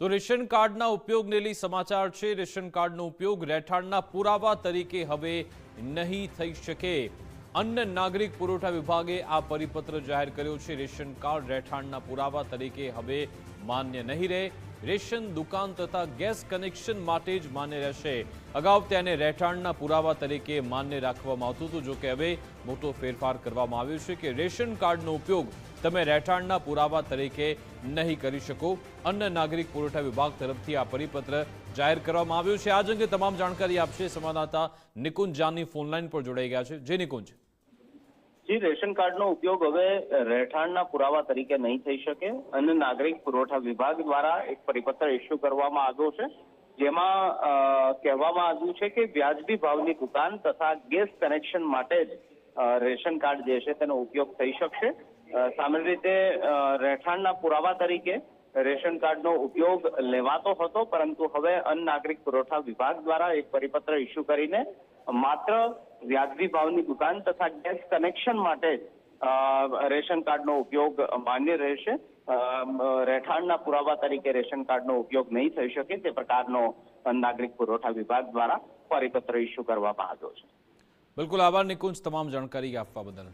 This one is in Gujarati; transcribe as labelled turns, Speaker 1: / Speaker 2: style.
Speaker 1: તો રેશન કાર્ડના ઉપયોગને લઈ સમાચાર છે. રેશન કાર્ડનો ઉપયોગ રહેઠાણના પુરાવા તરીકે હવે નહીં થઈ શકે. અન્ન નાગરિક પુરવઠા વિભાગે આ પરિપત્ર જાહેર કર્યો છે. રેશન કાર્ડ રહેઠાણના પુરાવા તરીકે હવે માન્ય નહીં રહે. રેશન દુકાન તથા ગેસ કનેક્શન માટે જ માન્ય રહેશે. અગાઉ તેને રહેઠાણના પુરાવા તરીકે માન્ય રાખવામાં આવતું હતું. જો કે હવે મોટો ફેરફાર કરવામાં આવ્યો છે કે રેશન કાર્ડનો ઉપયોગ તમે રહેઠાણના પુરાવા તરીકે નહીં કરી શકો. અન્ન નાગરિક પુરવઠા વિભાગ તરફથી આ પરિપત્ર જાહેર કરવામાં આવ્યો છે. આજ અંગે તમામ જાણકારી આપશે સંવાદદાતા નિકુંજ જાની ફોનલાઈન પર જોડાઈ ગયા છે. જે નિકુંજ.
Speaker 2: જી રેશન કાર્ડનો ઉપયોગ હવે રહેઠાણના પુરાવા તરીકે નહીં થઈ શકે અને નાગરિક પુરવઠા વિભાગ દ્વારા એક પરિપત્ર ઇસ્યુ કરવામાં આવ્યો છે. જેમાં કહેવામાં આવ્યું છે કે વ્યાજબી ભાવની દુકાન તથા ગેસ કનેક્શન માટે જ રેશન કાર્ડ જે છે તેનો ઉપયોગ થઈ શકશે. સામાન્ય રીતે રહેઠાણના પુરાવા તરીકે રેશન કાર્ડનો ઉપયોગ લેવાતો હતો, પરંતુ હવે અન્ન નાગરિક પુરવઠા વિભાગ દ્વારા એક પરિપત્ર ઇસ્યુ કરીને માત્ર વ્યાજબી ભાવની દુકાન તથા ગેસ કનેક્શન માટે રેશન કાર્ડનો ઉપયોગ માન્ય રહેશે. રહેઠાણના પુરાવા તરીકે રેશન કાર્ડનો ઉપયોગ નહીં થઈ શકે તે પ્રકારનો નાગરિક પુરવઠા વિભાગ દ્વારા પરિપત્ર ઇસ્યુ કરવામાં આવ્યો છે.
Speaker 1: બિલકુલ આભાર નિકુંજ તમામ જાણકારી આપવા બદલ.